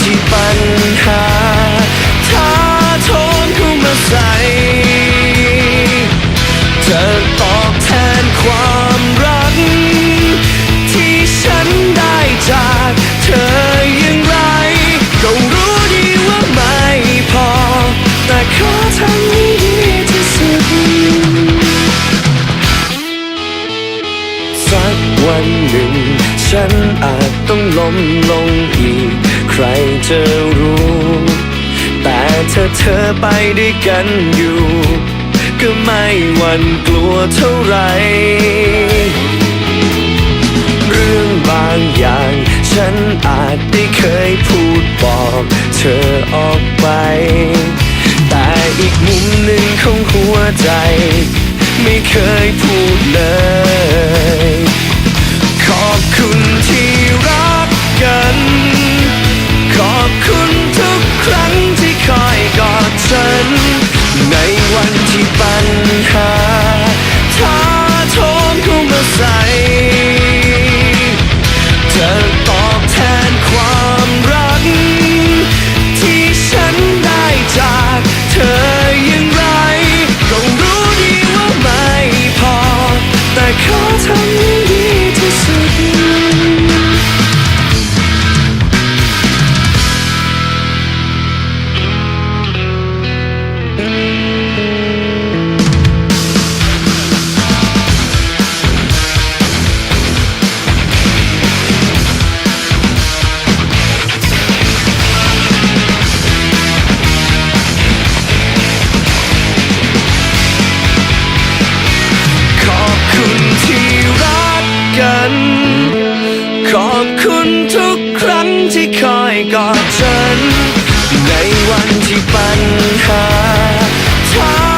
ที่ปัญหาท้าทมเข้ามาใส่จะตอบแทนความรัก ที่ฉันได้จากเธออย่างไร ก็รู้ดีว่าไม่พอ แต่ขอทำให้ดีที่สุด สักวันหนึ่ง ฉันอาจต้องล้มลงอีก ใครจะรู้ แต่ถ้าเธอไปด้วยกันอยู่ ก็ไม่หวั่นกลัวเท่าไหรเรื่องบางอย่าง ฉันอาจได้เคยพูดบอกเธอออกไป แต่อีกมุมหนึ่งของหัวใจ ไม่เคยพูดเลย ขอบคุณทุกครั้งที่คอยกอดฉัน ในวันที่ปัญหาท้า